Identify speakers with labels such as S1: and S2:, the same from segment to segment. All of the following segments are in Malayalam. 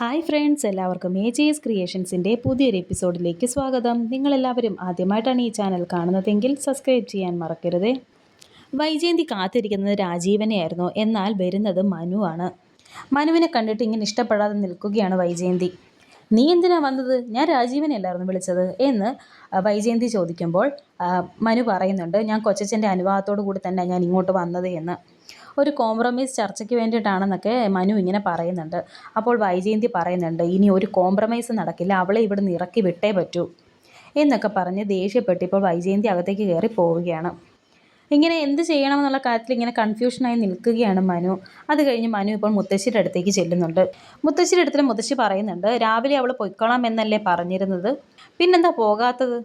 S1: ഹായ് ഫ്രണ്ട്സ് എല്ലാവർക്കും എ ജി എസ് ക്രിയേഷൻസിന്റെ പുതിയൊരു എപ്പിസോഡിലേക്ക് സ്വാഗതം. നിങ്ങളെല്ലാവരും ആദ്യമായിട്ടാണ് ഈ ചാനൽ കാണുന്നതെങ്കിൽ സബ്സ്ക്രൈബ് ചെയ്യാൻ മറക്കരുത്. വൈജയന്തി കാത്തിരിക്കുന്നത് രാജീവനെയായിരുന്നു. എന്നാൽ വരുന്നത് മനു ആണ്. മനുവിനെ കണ്ടിട്ട് ഇങ്ങനെ ഇഷ്ടപ്പെടാതെ നിൽക്കുകയാണ് വൈജയന്തി. നീ എന്തിനാ വന്നത്? ഞാൻ രാജീവനെ അല്ലായിരുന്നു വിളിച്ചത് എന്ന് വൈജയന്തി ചോദിക്കുമ്പോൾ മനു പറയുന്നുണ്ട് ഞാൻ കൊച്ചച്ഛന്റെ അനുവാദത്തോടു കൂടി തന്നെ ഞാൻ ഇങ്ങോട്ട് വന്നത് എന്ന്. ഒരു കോംപ്രമൈസ് ചർച്ചയ്ക്ക് വേണ്ടിയിട്ടാണെന്നൊക്കെ മനു ഇങ്ങനെ പറയുന്നുണ്ട്. അപ്പോൾ വൈജയന്തി പറയുന്നുണ്ട് ഇനി ഒരു കോംപ്രമൈസ് നടക്കില്ല അവളെ ഇവിടെ നിന്ന് ഇറക്കി വിട്ടേ പറ്റൂ. എന്നൊക്കെ പറഞ്ഞ് ദേഷ്യപ്പെട്ട് ഇപ്പോൾ വൈജയന്തി അകത്തേക്ക് കയറി പോവുകയാണ്. ഇങ്ങനെ എന്ത് ചെയ്യണമെന്നുള്ള കാര്യത്തിൽ ഇങ്ങനെ കൺഫ്യൂഷനായി നിൽക്കുകയാണ് മനു. അത് കഴിഞ്ഞ് മനു ഇപ്പോൾ മുത്തശ്ശിയുടെ അടുത്തേക്ക് ചെല്ലുന്നുണ്ട്. മുത്തശ്ശിയുടെ അടുത്തിൽ മുത്തശ്ശി പറയുന്നുണ്ട് രാവിലെ അവൾ പൊയ്ക്കോളാം എന്നല്ലേ പറഞ്ഞിരുന്നത്. പിന്നെന്താ പോകാത്തത്?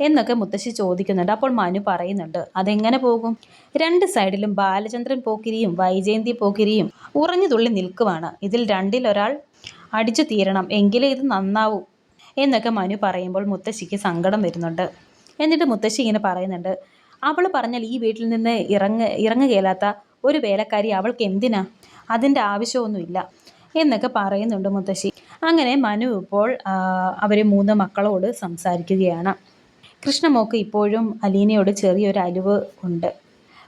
S1: എന്നൊക്കെ മുത്തശ്ശി ചോദിക്കുന്നുണ്ട്. അപ്പോൾ മനു പറയുന്നുണ്ട് അതെങ്ങനെ പോകും? രണ്ട് സൈഡിലും ബാലചന്ദ്രൻ പോക്കിരിയും വൈജയന്തി പോക്കിരിയും ഉറഞ്ഞു തുള്ളി നിൽക്കുവാണ്. ഇതിൽ രണ്ടിലൊരാൾ അടിച്ചു തീരണം എങ്കിലേ ഇത് നന്നാവൂ എന്നൊക്കെ മനു പറയുമ്പോൾ മുത്തശ്ശിക്ക് സങ്കടം വരുന്നുണ്ട്. എന്നിട്ട് മുത്തശ്ശി ഇങ്ങനെ പറയുന്നുണ്ട് അവൾ പറഞ്ഞാൽ ഈ വീട്ടിൽ നിന്ന് ഇറങ്ങ ഇറങ്ങുകയില്ലാത്ത ഒരു വേലക്കാരി അവൾക്ക് എന്തിനാ? അതിന്റെ ആവശ്യമൊന്നുമില്ല എന്നൊക്കെ പറയുന്നുണ്ട് മുത്തശ്ശി. അങ്ങനെ മനു ഇപ്പോൾ അവർ മൂന്ന് മക്കളോട് സംസാരിക്കുകയാണ്. കൃഷ്ണമോക്ക് ഇപ്പോഴും അലീനയോട് ചെറിയൊരു അലിവ് ഉണ്ട്.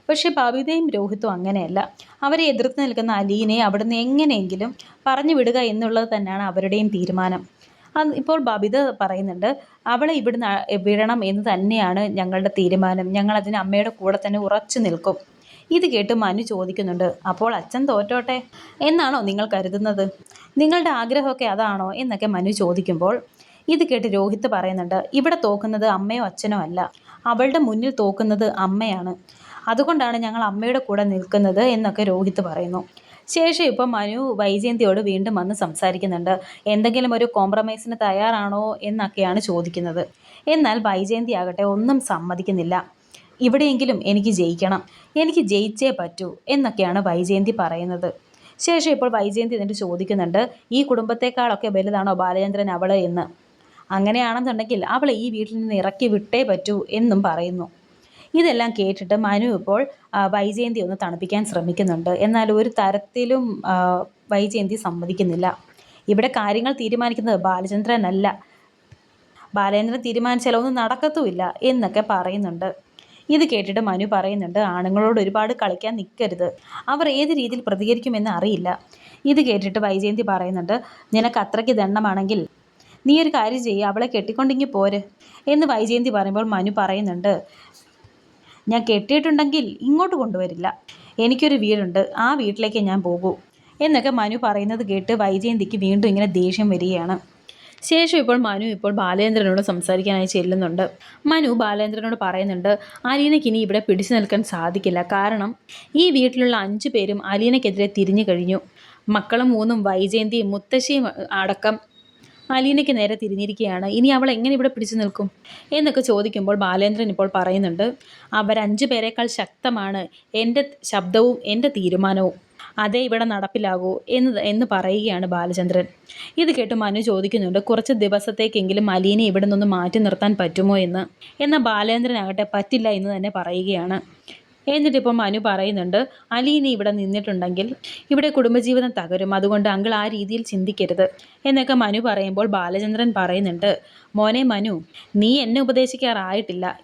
S1: പക്ഷേ ബബിതയും രോഹിത്തും അങ്ങനെയല്ല. അവരെ എതിർത്ത് നിൽക്കുന്ന അലീനയെ അവിടുന്ന് എങ്ങനെയെങ്കിലും പറഞ്ഞു വിടുക എന്നുള്ളത് തന്നെയാണ് അവരുടെയും തീരുമാനം. ഇപ്പോൾ ബബിത പറയുന്നുണ്ട് അവളെ ഇവിടുന്ന് വിടണം എന്ന് തന്നെയാണ് ഞങ്ങളുടെ തീരുമാനം. ഞങ്ങൾ അതിന് അമ്മയുടെ കൂടെ തന്നെ ഉറച്ചു നിൽക്കും. ഇത് കേട്ട് മനു ചോദിക്കുന്നുണ്ട് അപ്പോൾ അച്ഛൻ തോറ്റോട്ടെ? എന്നാണോ നിങ്ങൾ കരുതുന്നത്? നിങ്ങളുടെ ആഗ്രഹമൊക്കെ അതാണോ? എന്നൊക്കെ മനു ചോദിക്കുമ്പോൾ ഇത് കേട്ട് രോഹിത്ത് പറയുന്നുണ്ട് ഇവിടെ തോക്കുന്നത് അമ്മയോ അച്ഛനോ അല്ല. അവളുടെ മുന്നിൽ തോക്കുന്നത് അമ്മയാണ്. അതുകൊണ്ടാണ് ഞങ്ങൾ അമ്മയുടെ കൂടെ നിൽക്കുന്നത് എന്നൊക്കെ രോഹിത്ത് പറയുന്നു. ശേഷം ഇപ്പം മനു വൈജയന്തിയോട് വീണ്ടും വന്ന് സംസാരിക്കുന്നുണ്ട് എന്തെങ്കിലും ഒരു കോംപ്രമൈസിന് തയ്യാറാണോ? എന്നൊക്കെയാണ് ചോദിക്കുന്നത്. എന്നാൽ വൈജയന്തി ആകട്ടെ ഒന്നും സമ്മതിക്കുന്നില്ല. ഇവിടെയെങ്കിലും എനിക്ക് ജയിക്കണം. എനിക്ക് ജയിച്ചേ പറ്റൂ എന്നൊക്കെയാണ് വൈജയന്തി പറയുന്നത്. ശേഷം ഇപ്പോൾ വൈജയന്തി എന്നിട്ട് ചോദിക്കുന്നുണ്ട് ഈ കുടുംബത്തെക്കാളൊക്കെ വലുതാണോ ബാലചന്ദ്രൻ അവൾ എന്ന്? അങ്ങനെയാണെന്നുണ്ടെങ്കിൽ അവളെ ഈ വീട്ടിൽ നിന്ന് ഇറക്കി വിട്ടേ പറ്റൂ എന്നും പറയുന്നു. ഇതെല്ലാം കേട്ടിട്ട് മനു ഇപ്പോൾ വൈജയന്തി ഒന്ന് തണുപ്പിക്കാൻ ശ്രമിക്കുന്നുണ്ട്. എന്നാൽ ഒരു തരത്തിലും വൈജയന്തി സമ്മതിക്കുന്നില്ല. ഇവിടെ കാര്യങ്ങൾ തീരുമാനിക്കുന്നത് ബാലചന്ദ്രനല്ല. ബാലേന്ദ്രൻ തീരുമാനിച്ചാൽ ഒന്നും നടക്കത്തുമില്ല എന്നൊക്കെ പറയുന്നുണ്ട്. ഇത് കേട്ടിട്ട് മനു പറയുന്നുണ്ട് ആണുങ്ങളോട് ഒരുപാട് കളിക്കാൻ നിൽക്കരുത്. അവർ ഏത് രീതിയിൽ പ്രതികരിക്കുമെന്ന് അറിയില്ല. ഇത് കേട്ടിട്ട് വൈജയന്തി പറയുന്നുണ്ട് നിനക്ക് അത്രയ്ക്ക് ദണ്ണമാണെങ്കിൽ നീ ഒരു കാര്യം ചെയ്യുക അവളെ കെട്ടിക്കൊണ്ടെങ്കിൽ പോര് എന്ന് വൈജയന്തി പറയുമ്പോൾ മനു പറയുന്നുണ്ട്. ഞാൻ കെട്ടിയിട്ടുണ്ടെങ്കിൽ ഇങ്ങോട്ട് കൊണ്ടുവരില്ല. എനിക്കൊരു വീടുണ്ട് ആ വീട്ടിലേക്ക് ഞാൻ പോകൂ എന്നൊക്കെ മനു പറയുന്നത് കേട്ട് വൈജയന്തിക്ക് വീണ്ടും ഇങ്ങനെ ദേഷ്യം വരികയാണ്. ശേഷം ഇപ്പോൾ മനു ഇപ്പോൾ ബാലേന്ദ്രനോട് സംസാരിക്കാനായി ചെല്ലുന്നുണ്ട്. മനു ബാലേന്ദ്രനോട് പറയുന്നുണ്ട് അലീനയ്ക്ക് ഇനി ഇവിടെ പിടിച്ചു നിൽക്കാൻ സാധിക്കില്ല. കാരണം ഈ വീട്ടിലുള്ള അഞ്ചു പേരും അലീനയ്ക്കെതിരെ തിരിഞ്ഞു കഴിഞ്ഞു. മക്കളും മൂന്നും വൈജയന്തിയും മുത്തശ്ശിയും അടക്കം അലീനയ്ക്ക് നേരെ തിരിഞ്ഞിരിക്കുകയാണ്. ഇനി അവൾ എങ്ങനെ ഇവിടെ പിടിച്ചു നിൽക്കും? എന്നൊക്കെ ചോദിക്കുമ്പോൾ ബാലേന്ദ്രൻ ഇപ്പോൾ പറയുന്നുണ്ട് അവരഞ്ചു പേരെക്കാൾ ശക്തമാണ്. എന്റെ ശബ്ദവും എന്റെ തീരുമാനവും അതേ ഇവിടെ നടപ്പിലാകൂ എന്ന് എന്ന് പറയുകയാണ് ബാലചന്ദ്രൻ. ഇത് കേട്ട് മനു ചോദിക്കുന്നുണ്ട് കുറച്ച് ദിവസത്തേക്കെങ്കിലും അലീനെ ഇവിടെ നിന്ന് മാറ്റി നിർത്താൻ പറ്റുമോ എന്ന്? എന്നാൽ ബാലേന്ദ്രനാകട്ടെ പറ്റില്ല എന്ന് തന്നെ പറയുകയാണ്. എന്നിട്ടിപ്പോൾ മനു പറയുന്നുണ്ട് അലീന ഇവിടെ നിന്നിട്ടുണ്ടെങ്കിൽ ഇവിടെ കുടുംബജീവിതം തകരും. അതുകൊണ്ട് അങ്കിൾ ആ രീതിയിൽ ചിന്തിക്കരുത്. എന്നൊക്കെ മനു പറയുമ്പോൾ ബാലചന്ദ്രൻ പറയുന്നുണ്ട് മോനെ മനു നീ എന്നെ ഉപദേശിക്കാറായിട്ടില്ല.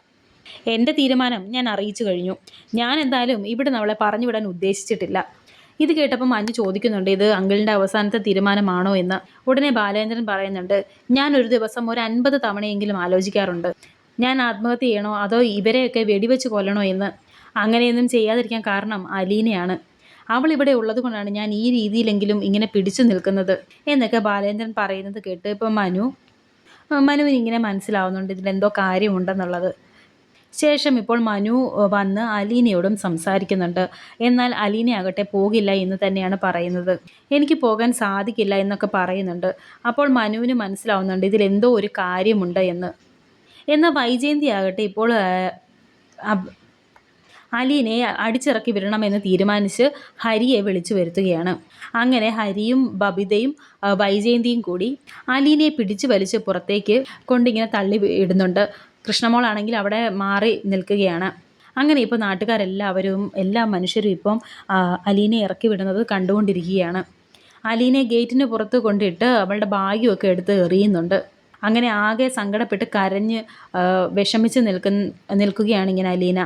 S1: എന്റെ തീരുമാനം ഞാൻ അറിയിച്ചു കഴിഞ്ഞു. ഞാൻ എന്തായാലും ഇവിടെ നമ്മളെ പറഞ്ഞു വിടാൻ ഉദ്ദേശിച്ചിട്ടില്ല. ഇത് കേട്ടപ്പോൾ മനു ചോദിക്കുന്നുണ്ട് ഇത് അങ്കിളിന്റെ അവസാനത്തെ തീരുമാനമാണോ എന്ന്? ഉടനെ ബാലേന്ദ്രൻ പറയുന്നുണ്ട് ഞാൻ ഒരു ദിവസം ഒരു അൻപത് തവണയെങ്കിലും ആലോചിക്കാറുണ്ട്. ഞാൻ ആത്മഹത്യ ചെയ്യണോ അതോ ഇവരെയൊക്കെ വെടിവെച്ച് കൊല്ലണോ എന്ന്? അങ്ങനെയൊന്നും ചെയ്യാതിരിക്കാൻ കാരണം അലീനയാണ്. അവൾ ഇവിടെ ഉള്ളത് കൊണ്ടാണ് ഞാൻ ഈ രീതിയിലെങ്കിലും ഇങ്ങനെ പിടിച്ചു നിൽക്കുന്നത്. എന്നൊക്കെ ബാലേന്ദ്രൻ പറയുന്നത് കേട്ട് ഇപ്പം മനു മനുവിന് ഇങ്ങനെ മനസ്സിലാവുന്നുണ്ട് ഇതിലെന്തോ കാര്യമുണ്ടെന്നുള്ളത്. ശേഷം ഇപ്പോൾ മനു വന്ന് അലീനയോടും സംസാരിക്കുന്നുണ്ട്. എന്നാൽ അലീന ആകട്ടെ പോകില്ല എന്ന് തന്നെയാണ് പറയുന്നത്. എനിക്ക് പോകാൻ സാധിക്കില്ല എന്നൊക്കെ പറയുന്നുണ്ട്. അപ്പോൾ മനുവിന് മനസ്സിലാവുന്നുണ്ട് ഇതിലെന്തോ ഒരു കാര്യമുണ്ട് എന്ന്. എന്നാൽ വൈജയന്തി ആകട്ടെ ഇപ്പോൾ അലീനെ അടിച്ചിറക്കി വിടണമെന്ന് തീരുമാനിച്ച് ഹരിയെ വിളിച്ചു വരുത്തുകയാണ്. അങ്ങനെ ഹരിയും ബബിതയും വൈജയന്തിയും കൂടി അലീനയെ പിടിച്ചു വലിച്ച് പുറത്തേക്ക് കൊണ്ടിങ്ങനെ തള്ളി ഇടുന്നുണ്ട്. കൃഷ്ണമോളാണെങ്കിൽ അവിടെ മാറി നിൽക്കുകയാണ്. അങ്ങനെ ഇപ്പോൾ നാട്ടുകാരെല്ലാവരും എല്ലാ മനുഷ്യരും ഇപ്പം അലീനെ ഇറക്കി വിടുന്നത് കണ്ടുകൊണ്ടിരിക്കുകയാണ്. അലീനെ ഗേറ്റിന് പുറത്ത് കൊണ്ടിട്ട് അവളുടെ ഭാഗ്യമൊക്കെ എടുത്ത് എറിയുന്നുണ്ട്. അങ്ങനെ ആകെ സങ്കടപ്പെട്ട് കരഞ്ഞ് വിഷമിച്ച് നിൽക്കുന്ന നിൽക്കുകയാണ് ഇങ്ങനെ അലീന.